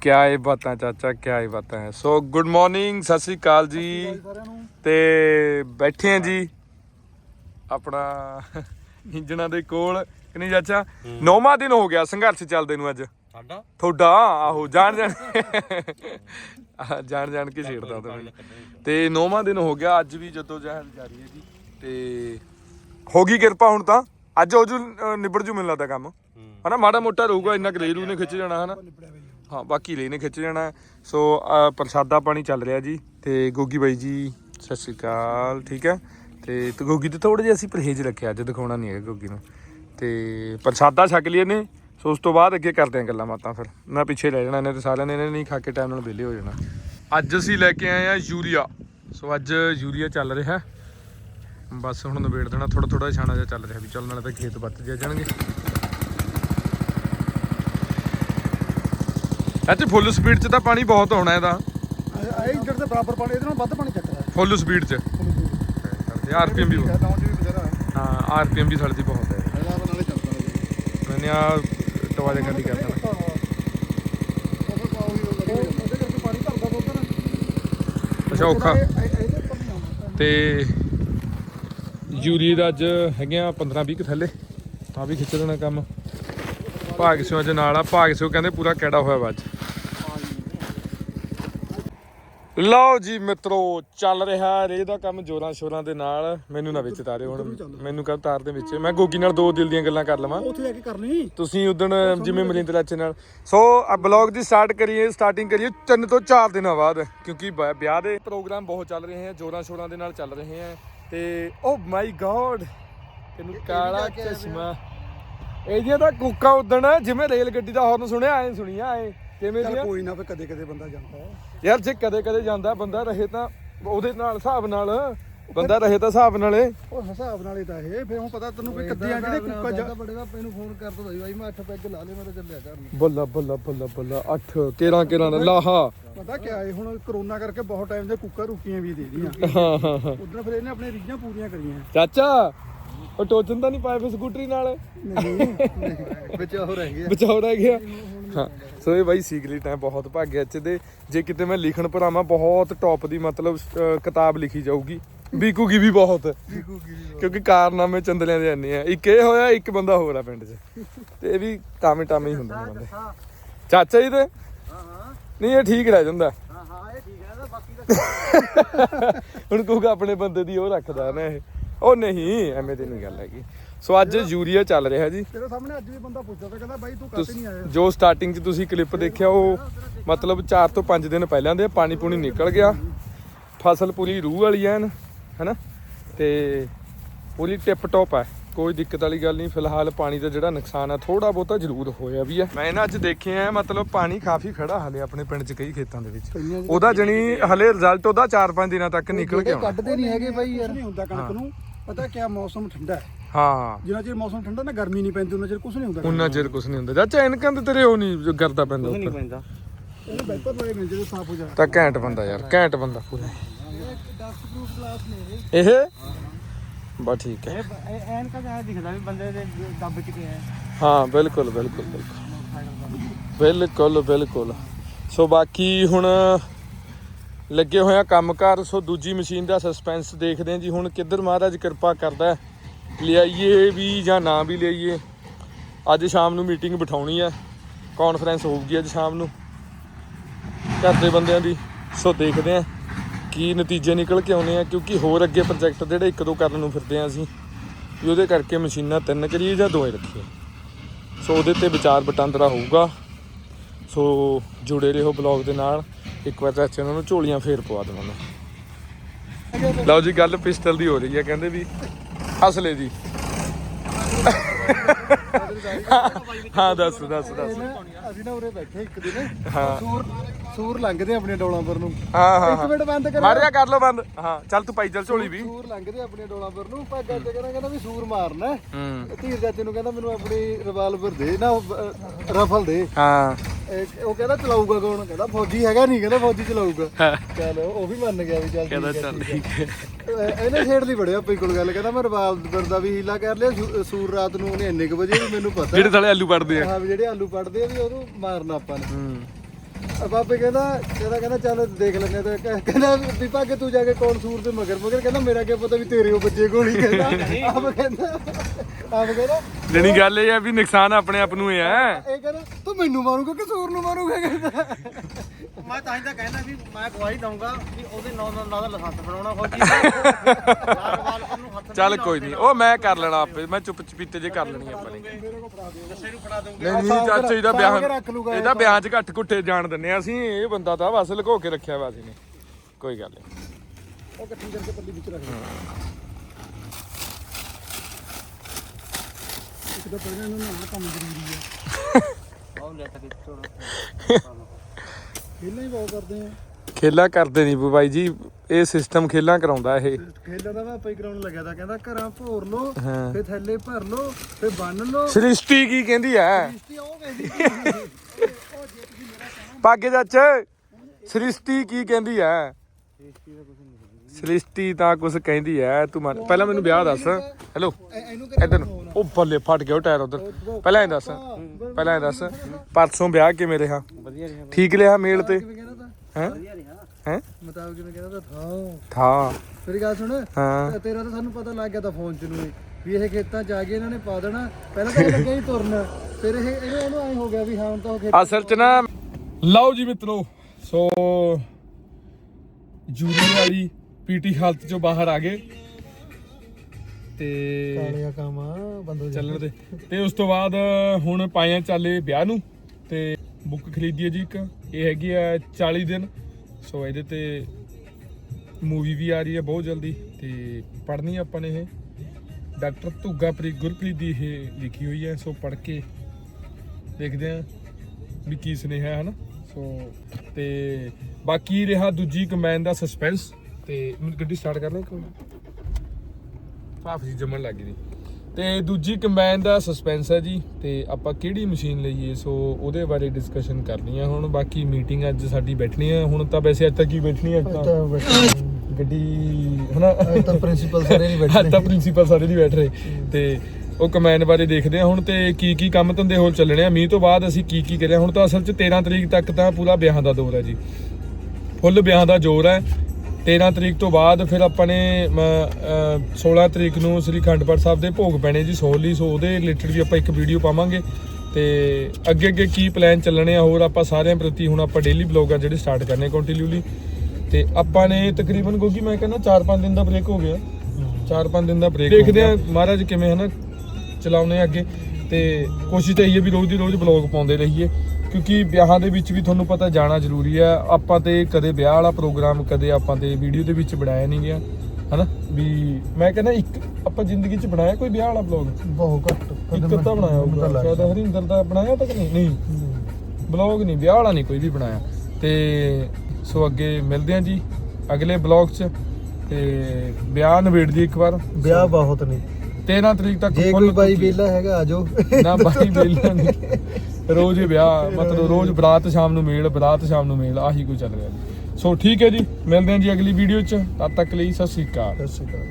ਕਿਆ ਇਹ ਬਾਤਾਂ ਚਾਚਾ ਕਿਆ ਇਹ ਬਾਤਾਂ ਹੈ। So good morning Sat Sri ਅਕਾਲ ਜੀ। ਤੇ ਬੈਠੇ ਆ ਜੀ। ਆਪਣਾ ਇੰਜਣਾ ਦੇ ਕੋਲ ਕਿ ਨਹੀਂ ਚਾਚਾ? ਨੌਵਾਂ ਦਿਨ ਹੋ ਗਿਆ ਸੰਘਰਸ਼ ਚੱਲਦੇ ਨੂੰ ਅੱਜ। ਸਾਡਾ? ਤੁਹਾਡਾ ਆਹੋ ਜਾਣ ਜਾਣ। ਆਹ, ਜਾਣ ਜਾਣ ਕੇ ਛੇੜਦਾ ਉਹ ਮੈਨੂੰ। ਤੇ ਨੌਵਾਂ ਦਿਨ ਹੋ ਗਿਆ ਅੱਜ ਵੀ ਜਦੋਂ ਜਹਿਰ ਜਾਰੀ ਹੈ ਜੀ। ਤੇ ਹੋ ਗਈ ਕਿਰਪਾ ਹੁਣ ਤਾਂ। ਅੱਜ ਹੋ ਜੂ ਅ, ਨਿਬੜ ਜੂ ਮੈਨੂੰ ਲੱਗਦਾ ਕੰਮ। ਹਨਾ ਮਾੜਾ ਮੋਟਾ ਰਹੂਗਾ ਇੰਨਾ ਗਲੇਰੂ ਨੇ ਖਿੱਚ ਜਾਣਾ ਹਨਾ। ਹਾਂ, ਬਾਕੀ ਲਈ ਨੇ ਖਿੱਚ ਜਾਣਾ। ਸੋ ਪ੍ਰਸ਼ਾਦਾ ਪਾਣੀ ਚੱਲ ਰਿਹਾ ਜੀ ਤੇ ਗੋਗੀ ਬਾਈ ਜੀ, ਸਤਿ ਸ਼੍ਰੀ ਅਕਾਲ, ਠੀਕ ਹੈ? ਤੇ ਤੇ ਗੋਗੀ ਤੇ ਥੋੜਾ ਜਿਹਾ ਅਸੀਂ ਪਰਹੇਜ਼ ਰੱਖਿਆ, ਅੱਜ ਦਿਖਾਉਣਾ ਨਹੀਂ ਹੈਗਾ ਗੋਗੀ ਨੂੰ। ਤੇ ਪ੍ਰਸ਼ਾਦਾ ਛਕ ਲਿਆ ਨੇ ਸੋ ਉਸ ਤੋਂ ਬਾਅਦ ਅੱਗੇ ਕਰਦੇ ਆਂ ਗੱਲਾਂ ਬਾਤਾਂ ਫਿਰ। ਨਾ ਪਿੱਛੇ ਰਹਿ ਜਾਣਾ ਇਹਨੇ ਤੇ ਸਾਰਿਆਂ ਨੇ ਇਹਨੇ ਨਹੀਂ ਖਾ ਕੇ ਟਾਈਮ ਨਾਲ ਵਿਹਲੇ ਹੋ ਜਾਣਾ। ਅੱਜ ਅਸੀਂ ਲੈ ਕੇ ਆਏ ਆ ਯੂਰੀਆ। ਸੋ ਅੱਜ ਯੂਰੀਆ ਚੱਲ ਰਿਹਾ। ਬਸ ਹੁਣ ਨਵੇੜ ਦੇਣਾ ਥੋੜਾ ਥੋੜਾ ਛਾਣਾ ਜਿਹਾ ਚੱਲ ਰਿਹਾ ਵੀ ਚੱਲ, ਨਾਲੇ ਤਾਂ ਖੇਤ ਵੱਤ ਜਾ ਜਾਣਗੇ। ਅੱਜ ਫੁੱਲ ਸਪੀਡ 'ਚ ਤਾਂ ਪਾਣੀ ਬਹੁਤ ਆਉਣਾ ਇਹਦਾ। ਆਏ ਇੰਜਰ ਦੇ ਬਰਾਬਰ ਪਾਣੀ ਇਹਦੇ ਨਾਲ ਵੱਧ ਪਾਣੀ ਚੱਕਦਾ ਫੁੱਲ ਸਪੀਡ 'ਚ। ਆਰਪੀਐਮ ਵੀ ਬਹੁਤ- ਡਾਊਨ ਵੀ ਬਥੇਰਾ ਹੈ। ਆਰਪੀਐਮ ਵੀ ਸਾਡੇ ਦੀ ਬਹੁਤ ਹੈ। ਇਹਦਾ ਨਾਲੇ ਚੱਲਦਾ ਰਹੇ ਮੈਨੇ ਆ ਟਵਾਲੇ ਖਾਲੀ ਕਰ ਦੇਣਾ ਉਹਦੇ ਕਰਕੇ ਪਾਣੀ ਭਰਦਾ ਬਹੁਤ ਨਾ। ਅੱਛਾ ਔਖਾ। ਇਹਦੇ ਉੱਪਰ ਨਹੀਂ ਆਉਂਦਾ। ਤੇ ਯੂਰੀ ਦਾ ਅੱਜ ਹੈਗੇ ਆ 15 20 ਥੱਲੇ। ਤਾਂ ਵੀ ਖਿੱਚ ਦੇਣਾ ਕੰਮ। ਭਾਗ ਸਿਓ ਅੱਜ ਨਾਲ ਆ। ਭਾਗ ਸਿਓ ਕਹਿੰਦੇ ਪੂਰਾ ਕਿਹੜਾ ਹੋਇਆ ਵਾ ਅੱਜ। ਲਓ ਜੀ ਮਿੱਤਰੋ ਚੱਲ ਰਿਹਾ ਰੇ ਦਾ ਕੰਮ ਜੋਰਾਂ ਸ਼ੋਰਾਂ ਦੇ ਨਾਲ। ਮੈਨੂੰ ਨਾ ਵਿੱਚ ਤਾਰੇ ਹੁਣ। ਮੈਨੂੰ ਕਦ ਤਾਰ ਦੇ ਵਿੱਚ। ਮੈਂ ਗੋਗੀ ਨਾਲ ਦੋ ਦਿਲ ਦੀਆਂ ਗੱਲਾਂ ਕਰ ਲਵਾਂ। ਉੱਥੇ ਜਾ ਕੇ ਕਰਨੀ ਤੁਸੀਂ ਉਦਣ ਜਿਵੇਂ ਮਰਿੰਦਰ ਚਾਚੇ ਨਾਲ। ਸੋ ਆ ਬਲੌਗ ਦੀ ਸਟਾਰਟ ਕਰੀਏ ਸਟਾਰਟਿੰਗ ਕਰੀਏ ਤਿੰਨ ਤੋਂ ਚਾਰ ਦਿਨਾਂ ਬਾਅਦ ਕਿਉਂਕਿ ਵਿਆਹ ਦੇ ਪ੍ਰੋਗਰਾਮ ਬਹੁਤ ਚੱਲ ਰਹੇ ਹੈ ਜੋਰਾਂ ਸ਼ੋਰਾਂ ਦੇ ਨਾਲ ਚੱਲ ਰਹੇ ਹੈ ਤੇ ਓ ਮਾਈ ਗॉड ਤੈਨੂੰ ਕਾਲਾ ਚਸ਼ਮਾ। ਇਹਦੀਆਂ ਤਾਂ ਕੁੱਕਾ ਉਦਣ ਜਿਵੇਂ ਰੇਲ ਗੱਡੀ ਦਾ ਹਾਰਨ ਸੁਣਿਆ ਐ ਸੁਣੀਆਂ ਐ। ਕਿਵੇਂ ਚੱਲ ਦੀਆਂ? ਕੋਈ ਨਾ ਫੇ ਕਦੇ ਕਦੇ ਬੰਦਾ ਜਾਂਦਾ ਹੈ। ਯਾਰ ਜੇ ਕਦੇ ਕਦੇ ਜਾਂਦਾ ਬੰਦਾ ਰਹੇ ਤਾਂ ਉਹਦੇ ਨਾਲ ਹਿਸਾਬ ਨਾਲ। ਬੰਦਾ ਰਹੇ ਤਾਂ ਹਿਸਾਬ ਨਾਲੇ ਉਹ ਹਿਸਾਬ ਨਾਲ ਹੀ ਤਾਂ ਇਹ ਫੇ ਹੁਣ ਪਤਾ ਤੈਨੂੰ ਵੀ ਕੱਦਿਆਂ ਜਿਹੜੇ ਕੁੱਕਾ ਜਾ ਬੜੇ ਪਾਪੇ ਨੂੰ ਫੋਨ ਕਰਦਾ ਸੀ ਬਾਈ ਮੈਂ 8 ਪੈਗ ਲਾ ਲੇ ਮੈਂ ਤਾਂ ਚੱਲਿਆ ਘਰ ਨੂੰ। ਬੱਲਾ ਬੱਲਾ ਬੱਲਾ ਬੱਲਾ 8 13 13 ਦਾ ਲਾਹਾ। ਪਤਾ ਕੀ ਹੈ ਹੁਣ ਕਰੋਨਾ ਕਰਕੇ ਬਹੁਤ ਟਾਈਮ ਦੇ ਕੁੱਕਾ ਰੁਕੀਆਂ ਵੀ ਦੇ ਦੀਆਂ ਹਾਂ ਹਾਂ ਹਾਂ। ਉਧਰ ਫਿਰ ਇਹਨੇ ਆਪਣੀਆਂ ਰੀਝਾਂ ਪੂਰੀਆਂ ਕਰੀਆਂ। ਚਾਚਾ ਉਹ ਟੋਚਨ ਤਾਂ ਨਹੀਂ ਪਾਇਆ ਫਿਰ ਸਕੂਟਰੀ ਨਾਲ? ਉਹ ਰਹਿ ਗਿਆ। ਬਚਾਉ ਰਹਿ ਗਿਆ। ਹਾਂ ਸੋ ਇਹ ਬਾਈ ਸੀਕ੍ਰੀਟ ਹੈ ਬਹੁਤ ਭਾਗਿਆ ਚ ਦੇ। ਜੇ ਕਿਤੇ ਮੈਂ ਲਿਖਣ ਪਰਾਵਾਂ ਬਹੁਤ ਟੌਪ ਦੀ ਮਤਲਬ ਅਹ, ਕਿਤਾਬ ਲਿਖੀ ਜਾਊਗੀ। ਵਿਕੂਗੀ ਵੀ ਬਹੁਤ। ਕਿਉਂਕਿ ਕਾਰਨਾਮੇ ਚੰਦਲਿਆਂ ਦੇ ਆਨੇ ਆ। ਇੱਕ ਇਹ ਹੋਇਆ ਇੱਕ ਬੰਦਾ ਹੋਰ ਆ ਪਿੰਡ 'ਚ। ਤੇ ਇਹ ਵੀ ਟਾਮੇ ਟਾਮੇ ਹੀ ਹੁੰਦੇ ਨੇ ਬੰਦੇ। ਚਾਚਾ ਜੀ ਤੇ ਨਹੀਂ ਇਹ ਠੀਕ ਰਹਿ ਜਾਂਦਾ। ਹਾਂ ਹਾਂ ਇਹ ਠੀਕ ਹੈ ਬਾਕੀ ਤਾਂ ਹੁਣ ਕਹੂਗਾ ਆਪਣੇ ਬੰਦੇ ਦੀ ਉਹ ਰੱਖਦਾ ਨਾ ਇਹ। ਉਹ ਨਹੀਂ ਐਵੇਂ ਤੇ ਨਹੀਂ ਗੱਲ ਹੈਗੀ। ਸੋ ਅੱਜ ਯੂਰੀਆ ਚੱਲ ਰਿਹਾ ਜੀ। ਤੇਰੇ ਸਾਹਮਣੇ ਅੱਜ ਵੀ ਬੰਦਾ ਪੁੱਛਦਾ ਤਾਂ ਕਹਿੰਦਾ ਬਾਈ ਤੂੰ ਕਾਤੇ ਨਹੀਂ ਆਇਆ? ਜੋ ਸਟਾਰਟਿੰਗ 'ਚ ਤੁਸੀਂ ਕਲਿੱਪ ਦੇਖਿਆ ਉਹ ਮਤਲਬ 4 ਤੋਂ 5 ਦਿਨ ਪਹਿਲਾਂ ਦੇ ਆ, ਪਾਣੀ ਪੂਣੀ ਨਿਕਲ ਗਿਆ। ਫਸਲ ਪੂਰੀ ਰੂਹ ਵਾਲੀ ਐਨ ਹੈਨਾ? ਤੇ ਪੂਰੀ ਟਿਪ ਟੌਪ ਹੈ ਕੋਈ ਦਿੱਕਤ ਵਾਲੀ ਗੱਲ ਨਹੀਂ ਫਿਲਹਾਲ ਪਾਣੀ ਦਾ ਜਿਹੜਾ ਨੁਕਸਾਨ ਆ ਥੋੜਾ ਬਹੁਤਾ ਜ਼ਰੂਰ ਹੋਇਆ ਵੀ ਹੈ ਮੈਂ ਨਾ ਅੱਜ ਦੇਖਿਆ ਹੈ, ਮਤਲਬ ਪਾਣੀ ਕਾਫੀ ਖੜਾ ਹਲੇ ਆਪਣੇ ਪਿੰਡ 'ਚ ਕਈ ਖੇਤਾਂ ਦੇ ਵਿੱਚ। ਦੇ ਉਹਦਾ ਜਣੀ ਹਲੇ ਰਿਜ਼ਲਟ ਉਹਦਾ 4-5 ਦਿਨਾਂ ਤੱਕ ਨਿਕਲ ਕੇ ਆਉਣਾ। ਕੱਢਦੇ ਨਹੀਂ ਹੈਗੇ ਬਾਈ ਯਾਰ। ਨਹੀਂ ਹੁੰਦਾ ਕਣਕ ਨੂੰ। ਪਤਾ ਕਿਆ ਮੌਸਮ ਠੰਡਾ ਹੈ? ਹਾਂ। ਜਿੰਨਾ ਚਿਰ ਮੌਸਮ ਠੰਡਾ ਨਾ ਗਰਮੀ ਨਹੀਂ ਪੈਂਦੀ ਉਹਨਾਂ ਚਿਰ ਕੁਝ ਨਹੀਂ ਹੁੰਦਾ। ਉਹਨਾਂ ਚਿਰ ਕੁਝ ਨਹੀਂ ਹੁੰਦਾ। ਚਾਚਾ ਇਨਕਾਂ ਤੇ ਤੇਰੇ ਉਹ ਨਹੀਂ ਕਰਦਾ ਪੈਂਦਾ ਉੱਪਰ। ਪੈਂਦਾ। ਇਹ ਬੈਪਰ ਵਾਲੇ ਮਿਲ ਜਿਹੜੇ ਸਾਫ਼ ਹੋ ਜਾ ਤਾਂ ਘੈਂਟ ਬੰਦਾ ਯਾਰ ਘੈਂਟ ਬੰਦਾ। ਪੂਰਾ ਡਸਟ ਪ੍ਰੂਫ ਗਲਾਸ ਨੇ ਇਹ ਬਸ ਠੀਕ ਹੈ। ਇਹ ਇਹ ਐਨ ਕਾ ਜਿਹਾ ਦਿਖਦਾ ਵੀ ਬੰਦੇ ਦੇ ਦੱਬ ਚ ਗਿਆ ਹਾਂ ਬਿਲਕੁਲ ਬਿਲਕੁਲ ਬਿਲਕੁਲ। ਬਿਲਕੁਲ ਬਿਲਕੁਲ। ਸੋ ਬਾਕੀ ਹੁਣ ਲੱਗੇ ਹੋਇਆ ਕੰਮਕਾਰ, ਸੋ ਦੂਜੀ ਮਸ਼ੀਨ ਦਾ ਸਸਪੈਂਸ ਦੇਖਦੇ ਹਾਂ ਜੀ। ਹੁਣ ਕਿੱਧਰ ਮਹਾਰਾਜ ਕਿਰਪਾ ਕਰਦਾ ਲਿਆਈਏ ਵੀ ਜਾਂ ਨਾ ਵੀ ਲਿਆਈਏ? ਅੱਜ ਸ਼ਾਮ ਨੂੰ ਮੀਟਿੰਗ ਬਿਠਾਉਣੀ ਹੈ ਕਾਨਫਰੰਸ ਹੋਊਗੀ ਅੱਜ ਸ਼ਾਮ ਨੂੰ। ਘਰ ਦੇ ਬੰਦਿਆਂ ਦੀ। ਸੋ ਦੇਖਦੇ ਹਾਂ ਕੀ ਨਤੀਜੇ ਨਿਕਲ ਕੇ ਆਉਣੇ ਆ, ਕਿਉਂਕਿ ਹੋਰ ਅੱਗੇ ਪ੍ਰੋਜੈਕਟ ਜਿਹੜੇ ਇੱਕ ਦੋ ਕਰਨ ਨੂੰ ਫਿਰਦੇ ਆ ਅਸੀਂ, ਵੀ ਉਹਦੇ ਕਰਕੇ ਮਸ਼ੀਨਾਂ ਤਿੰਨ ਕਰੀਏ ਜਾਂ ਦੋਏ ਰੱਖੀਏ। ਸੋ ਉਹਦੇ ਤੇ ਵਿਚਾਰ ਵਟਾਂਦਰਾ ਹੋਊਗਾ। ਸੋ ਜੁੜੇ ਰਹੋ ਬਲੌਗ ਦੇ ਨਾਲ। ਇੱਕ ਵਾਰ ਚਾਚੇ ਉਹਨਾਂ ਨੂੰ ਝੋਲੀਆਂ ਫੇਰ ਪਵਾ ਦੇਵਾਂ ਮੈਂ ਲਓ ਜੀ ਗੱਲ ਪਿਸਟਲ ਦੀ ਹੋ ਰਹੀ ਹੈ ਕਹਿੰਦੇ ਵੀ ਅਸਲੇ ਦੀ। ਹਾਂ ਦੱਸ ਦੱਸ ਦੱਸ। ਅਸੀਂ ਨਾ ਉਰੇ ਬੈਠੇ ਇੱਕ ਦਿਨ। ਹਾਂ। ਸੂਰ ਲੰਘਦੇ ਆਪਣੇ ਡੋਲਾਂ ਪਰ ਨੂੰ। ਹਾਂ ਹਾਂ ਇੱਕ ਮਿੰਟ ਬੰਦ ਕਰ ਮਾਰਿਆ ਕਰ ਲੋ ਬੰਦ। ਹਾਂ ਚੱਲ ਤੂੰ ਪਾਈ ਚੱਲ ਝੋਲੀ ਵੀ। ਸੂਰ ਲੰਘਦੇ ਆਪਣੇ ਡੋਲਾਂ ਪਰ ਨੂੰ। ਭਾਗਾ ਤੇ ਕਹਿੰਦਾ ਕਹਿੰਦਾ ਵੀ ਸੂਰ ਮਾਰਨਾ ਹੈ। ਧੀਰ ਚਾਚੇ ਨੂੰ ਕਹਿੰਦਾ ਮੈਨੂੰ ਆਪਣੀ ਰਿਵਾਲਵਰ ਦੇ ਨਾ ਰਫਲ ਦੇ। ਹਾਂ। ਉਹ ਕਹਿੰਦਾ ਚਲਾਊਗਾ ਕੌਣ? ਕਹਿੰਦਾ ਫੌਜੀ ਹੈਗਾ ਨਹੀਂ ਕਹਿੰਦਾ ਫੌਜੀ ਚਲਾਊਗਾ। ਚੱਲ ਉਹ ਵੀ ਮੰਨ ਗਿਆ ਵੀ ਚੱਲ ਕਹਿੰਦਾ ਚੱਲ ਠੀਕ ਹੈ। ਹੈ। ਇਹ- ਇਹਨੇ ਛੇੜ ਲਈ ਬੜਿਆ ਆਪੇ ਕੋਲ ਗੱਲ ਕਹਿੰਦਾ ਮੈਂ ਰਿਵਾਲਵਰ ਦਾ ਵੀ ਹੀਲਾ ਕਰ ਲਿਆ ਸੂਰ ਰਾਤ ਨੂੰ ਉਹਨੇ ਇੰਨੇ ਕੁ ਵਜੇ ਵੀ ਮੈਨੂੰ ਪਤਾ। ਜਿਹੜੇ ਥਲੇ ਆਲੂ ਪੜਦੇ ਆ। ਹਾਂ ਵੀ ਜਿਹੜੇ ਆਲੂ ਪੜਦੇ ਆ ਵੀ ਉਹਨੂੰ ਮਾਰਨਾ ਆਪਾਂ ਨੇ। ਬਾਬੇ ਕਹਿੰਦਾ ਕਹਿੰਦਾ ਕਹਿੰਦਾ ਚੱਲ ਦੇਖ ਲੈਂਦੇ ਤੇ ਕਹਿ- ਕਹਿੰਦਾ ਵੀ ਭਾਗੇ ਤੂੰ ਜਾ ਕੇ ਕੌਣ ਸੂਰ ਤੇ ਮਗਰ ਮਗਰ ਕਹਿੰਦਾ ਮੇਰਾ ਕੀ ਪਤਾ ਵੀ ਤੇਰੇ ਉਹ ਬੱਚੇ ਕੋਲ ਹੀ ਕਹਿੰਦਾ ਆਪ ਕਹਿੰਦਾ ਆਪ ਕਹਿੰਦਾ ਜਣੀ ਗੱਲ ਇਹ ਆ ਵੀ ਨੁਕਸਾਨ ਆਪਣੇ ਆਪ ਨੂੰ ਹੀ ਹੈ ਇਹ ਕਹਿੰਦਾ ਤੂੰ ਮੈਨੂੰ ਮਾਰੂਗਾ ਕਿ ਸੂਰ ਨੂੰ ਮਾਰੂਗਾ? ਕਹਿੰਦਾ। ਮੈਂ ਤਾਂ ਹੀ ਤਾਂ ਕਹਿਣਾ ਵੀ ਮੈਂ ਗਵਾਹੀ ਦਊਂਗਾ ਵੀ ਉਹਦੇ ਨਾਂ ਦਾ ਨਾਂ ਦਾ ਲਾਇਸੈਂਸ ਬਣਾਉਣਾ ਫੌਜੀ ਦਾ ਲਾਲ ਨੂੰ ਹੱਥ ਚੱਲ ਕੋਈ ਨਹੀਂ। ਉਹ ਮੈਂ ਕਰ ਲੈਣਾ ਆਪੇ। ਮੈਂ ਚੁੱਪ ਚਪੀਤੇ ਜੇ ਕਰ ਲੈਣੀ ਆਪਾਂ ਨੇ ਦੱਸੇ ਨੂੰ ਫੜਾ ਦਊਂਗੇ ਨਹੀਂ ਨਹੀਂ ਚਾਚਾ ਜੀ ਦਾ ਸਾਂਭ ਕੇ ਬਿਆਨ ਇਹਦਾ ਬਿਆਨ ਚ ਘੱਟ ਘੁੱਟੇ ਜਾਣ ਦਿੰਨੇ ਆ ਅਸੀਂ। ਇਹ ਬੰਦਾ ਤਾਂ ਬਸ ਲੁਕੋ ਕੇ ਰੱਖਿਆ ਵਾ ਅਸੀਂ ਨੇ। ਕੋਈ ਗੱਲ ਨਹੀਂ। ਉਹ ਇਕੱਠੀ ਕਰਕੇ ਪੱਲੀ ਵਿੱਚ ਰੱਖ ਦੇ ਇੱਕ ਤਾਂ ਪਹਿਲਾਂ ਇਹਨਾਂ ਨੂੰ ਕੰਮ ਜ਼ਰੂਰੀ ਹੈ ਆਹ ਲੈ ਕੇ ਤੋੜ ਖੇਲਾਂ ਹੀ ਬਹੁਤ ਕਰਦੇ ਆ। ਖੇਲਾ ਕਰਦੇ ਨਹੀਂ ਬਾਈ ਜੀ ਇਹ ਸਿਸਟਮ ਖੇਲਾਂ ਕਰਾਉਂਦਾ ਇਹ। ਖੇਲਾਂ ਦਾ ਮੈਂ ਆਪੇ ਕਰਾਉਣ ਲੱਗਿਆ ਤਾਂ ਕਹਿੰਦਾ ਘਰਾਂ ਭੋਰ ਲੋ ਹਾਂ। ਫੇ ਥੱਲੇ ਭਰ ਲੋ ਫੇ ਬੰਨ ਲੋ ਸ੍ਰਿਸ਼ਟੀ ਕੀ ਕਹਿੰਦੀ ਐ ਕਿਸ਼ਤੀ ਉਹ ਕਹਿੰਦੀ ਪਾਗੇ ਚਾਚੇ ਸ੍ਰਿਸ਼ਟੀ ਕੀ ਕਹਿੰਦੀ ਐ ਸ੍ਰਿਸ਼ਟੀ ਤਾਂ ਕੁਝ ਕਹਿੰਦੀ ਐ ਤੂੰ ਮੰਨ- ਪਹਿਲਾਂ ਮੈਨੂੰ ਵਿਆਹ ਦੱਸ। ਹੈਲੋ ਇਹਨੂੰ ਇਧਰ ਨੂੰ। ਉਹ ਬੱਲੇ ਫਟ ਗਿਆ ਉਹ ਟਾਇਰ ਉਧਰ। ਪਹਿਲਾਂ ਇਹ ਦੱਸ। ਪਹਿਲਾਂ ਇਹ ਦੱਸ। ਪਰਸੋਂ ਵਿਆਹ ਕਿਵੇਂ ਰਿਹਾ? ਵਧੀਆ ਰਿਹਾ ਠੀਕ ਲਿਆ ਮੇਲ ਤੇ? ਕਿਵੇਂ ਕਹਿੰਦਾ ਤਾਂ? ਹੈ? ਵਧੀਆ ਰਿਹਾ। ਹੈ? ਮਤਾਬ ਕਿਵੇਂ ਕਹਿੰਦਾ ਤਾਂ? ਥਾਂ। ਥਾ। ਮੇਰੀ ਗੱਲ ਸੁਣ। ਹਾਂ। ਤੇ ਤੇਰਾ ਤਾਂ ਸਾਨੂੰ ਪਤਾ ਲੱਗ ਗਿਆ ਤਾਂ ਫੋਨ ਚ ਨੂੰ ਹੀ ਵੀ ਇਹ ਖੇਤਾਂ ਚ ਆ ਗਏ ਇਹਨਾਂ ਨੇ ਪਾ ਦੇਣਾ। ਪਹਿਲਾਂ ਤਾਂ ਇਹ ਲੱਗਿਆ ਹੀ ਤੁਰਨ। ਫਿਰ ਇਹ ਇਹਨੂੰ ਉਹਨੂੰ ਐ ਹੋ ਗਿਆ ਵੀ ਹਾਂ ਹੁਣ ਤਾਂ ਉਹ ਖੇਤ ਅਸਲ ਚ ਨਾ ਲਓ ਜੀ ਮਿੱਤਰੋ ਸੋ ਜੂਰੀ ਵਾਲੀ ਪੀਟੀ ਹਾਲਤ ਚੋਂ ਬਾਹਰ ਆ ਗਏ। ਤੇ ਕਾਲਿਆ ਕੰਮ ਆ ਬੰਦੋ ਚੱਲਣ ਦੇ ਤੇ ਉਸ ਤੋਂ ਬਾਅਦ ਹੁਣ ਪਾਇਆ ਚਾਲੇ ਵਿਆਹ ਨੂੰ। ਤੇ ਬੁੱਕ ਖਰੀਦੀ ਹੈ ਜੀ ਇੱਕ। ਇਹ ਹੈਗੀ ਆ 40 ਦਿਨ। ਸੋ ਇਹਦੇ ਤੇ ਮੂਵੀ ਵੀ ਆ ਰਹੀ ਹੈ ਬਹੁਤ ਜਲਦੀ। ਤੇ ਪੜ੍ਹਨੀ ਆਪਾਂ ਨੇ ਇਹ। ਡਾਕਟਰ ਧੁੱਗਾ ਪ੍ਰੀਤ ਗੁਰਪ੍ਰੀਤ ਦੀ ਇਹ ਲਿਖੀ ਹੋਈ ਹੈ। ਸੋ ਪੜ੍ਹ ਕੇ ਦੇਖਦੇ ਆ ਵੀ ਕੀ ਸੁਨੇਹਾ ਹੈ ਹਨਾ। ਸੋ ਤੇ ਬਾਕੀ ਰਿਹਾ ਦੂਜੀ ਕਮੈਨ ਦਾ ਸਸਪੈਂਸ ਤੇ ਮੈਨੂੰ ਗੱਡੀ ਸਟਾਰਟ ਕਰ ਲੈ ਇੱਕ ਮਿੰਟ। ਭਾਫ ਜੀ ਜੰਮਣ ਲੱਗ ਗਈ ਜੀ। ਤੇ ਦੂਜੀ ਕੰਬਾਈਨ ਦਾ ਸਸਪੈਂਸ ਹੈ ਜੀ ਤੇ ਆਪਾਂ ਕਿਹੜੀ ਮਸ਼ੀਨ ਲਈਏ ਸੋ ਉਹਦੇ ਬਾਰੇ ਡਿਸਕਸ਼ਨ ਕਰਨੀ ਆ ਹੁਣ। ਬਾਕੀ ਮੀਟਿੰਗ ਅੱਜ ਸਾਡੀ ਬੈਠਣੀ ਆ। ਹੁਣ ਤਾਂ ਵੈਸੇ ਅੱਜ ਤੱਕ ਹੀ ਬੈਠਣੀ ਆ? ਅੱਜ ਤਾਂ ਗੱਡੀ ਹਨਾ? ਤਾਂ ਪ੍ਰਿੰਸੀਪਲ ਸਾਰੇ ਨਹੀਂ ਅੱਜ ਤਾਂ ਪ੍ਰਿੰਸੀਪਲ ਸਾਰੇ ਨਹੀਂ ਬੈਠ ਰਹੇ। ਤੇ ਉਹ ਕਮੈਨ ਬਾਰੇ ਦੇਖਦੇ ਆ। ਹੁਣ ਤੇ ਕੀ ਕੀ ਕੰਮ ਧੰਦੇ ਹੋਰ ਚੱਲਣੇ ਆ। ਮੀਂਹ ਤੋਂ ਬਾਅਦ ਅਸੀਂ ਕੀ ਕੀ ਕਰਿਆ। ਹੁਣ ਤਾਂ ਅਸਲ 'ਚ 13 ਤਰੀਕ ਤੱਕ ਤਾਂ ਪੂਰਾ ਵਿਆਹਾਂ ਦਾ ਦੌਰ ਹੈ ਜੀ। ਫੁੱਲ ਵਿਆਹਾਂ ਦਾ ਜ਼ੋਰ ਹੈ। 13 ਤਰੀਕ ਤੋਂ ਬਾਅਦ ਫਿਰ ਆਪਾਂ ਨੇ ਮ, 16 ਤਰੀਕ ਨੂੰ ਸ੍ਰੀ ਖੰਡ ਸਾਹਿਬ ਦੇ ਭੋਗ ਪੈਣੇ ਜੀ ਸੋਹਲੀ ਸੋ ਉਹਦੇ ਰਿਲੇਟਡ ਵੀ ਆਪਾਂ ਇੱਕ ਵੀਡੀਓ ਪਾਵਾਂਗੇ। ਤੇ ਅੱਗੇ ਅੱਗੇ ਕੀ ਪਲਾਨ ਚੱਲਣੇ ਆ ਹੋਰ ਆਪਾਂ ਸਾਰਿਆਂ ਪ੍ਰਤੀ ਹੁਣ ਆਪਾਂ ਡੇਲੀ ਬਲੌਗ ਆ ਜਿਹੜੇ ਸਟਾਰਟ ਕਰਨੇ ਕੰਟੀਨਿਊਲੀ ਤੇ ਆਪਾਂ ਨੇ ਤਕਰੀਬਨ ਕਿਉਂਕਿ ਮੈਂ ਕਹਿੰਦਾ 4-5 ਦਿਨ ਦਾ ਬ੍ਰੇਕ ਹੋ ਗਿਆ। 4-5 ਦਿਨ ਦਾ ਬ੍ਰੇਕ ਦੇਖਦੇ ਆ ਮਹਾਰਾਜ ਕਿਵੇਂ ਹਨਾ ਚਲਾਉਨੇ ਆ ਅੱਗੇ। ਤੇ ਕੋਸ਼ਿਸ਼ ਤਾਂ ਇਹ ਹੈ ਵੀ ਰੋਜ਼ ਦੀ ਰੋਜ਼ ਬਲੌਗ ਪਾਉਂਦੇ ਰਹੀਏ। ਕਿਉਂਕਿ ਵਿਆਹਾਂ ਦੇ ਵਿੱਚ ਵੀ ਤੁਹਾਨੂੰ ਪਤਾ ਜਾਣਾ ਜ਼ਰੂਰੀ ਹੈ ਆਪਾਂ ਤੇ ਕਦੇ ਵਿਆਹ ਵਾਲਾ ਪ੍ਰੋਗਰਾਮ ਕਦੇ ਆਪਾਂ ਤੇ ਵੀਡੀਓ ਦੇ ਵਿੱਚ ਬਣਾਇਆ ਨਹੀਂ ਗਿਆ। ਹਨਾ? ਵੀ ਮੈਂ ਕਹਿੰਦਾ ਇੱਕ ਆਪਾਂ ਜ਼ਿੰਦਗੀ 'ਚ ਬਣਾਇਆ ਕੋਈ ਵਿਆਹ ਵਾਲਾ ਬਲੌਗ ਬਹੁਤ ਘੱਟ। ਇੱਕ ਤਾਂ ਬਣਾਇਆ ਹੋਊਗਾ। ਸ਼ਾਇਦ ਹਰਿੰਦਰ ਦਾ ਬਣਾਇਆ ਤੱਕ ਨਹੀਂ? ਨਹੀਂ। ਬਲੌਗ ਨਹੀਂ ਵਿਆਹ ਵਾਲਾ ਨਹੀਂ ਕੋਈ ਵੀ ਬਣਾਇਆ। ਤੇ ਸੋ ਅੱਗੇ ਮਿਲਦੇ ਹਾਂ ਜੀ ਅਗਲੇ ਬਲੌਗ 'ਚ। ਤੇ ਵਿਆਹ ਨਵੇੜ ਦੀ ਇੱਕ ਵਾਰ। ਵਿਆਹ ਬਹੁਤ ਨੇ। 13 ਤਰੀਕ ਤੱਕ ਜੇ ਕੋਈ ਬਾਈ। ਵੇਲਾ ਹੈਗਾ ਆਜੋ ਨਾ ਬਾਈ ਵੇਲਾ ਨਹੀਂ। ਰੋਜ਼ ਹੀ ਵਿਆਹ, ਮਤਲਬ ਰੋਜ਼ ਬਰਾਤ ਸ਼ਾਮ ਨੂੰ ਮੇਲ, ਬਰਾਤ ਸ਼ਾਮ ਨੂੰ ਮੇਲ, ਆਹੀ ਕੁਝ ਚੱਲ ਰਿਹਾ ਜੀ। ਸੋ ਠੀਕ ਹੈ ਜੀ, ਮਿਲਦੇ ਹਾਂ ਜੀ ਅਗਲੀ ਵੀਡੀਓ 'ਚ। ਤਦ ਤੱਕ ਲਈ ਸਤਿ ਸ੍ਰੀ ਅਕਾਲ। ਸਤਿ ਸ਼੍ਰੀ ਅਕਾਲ।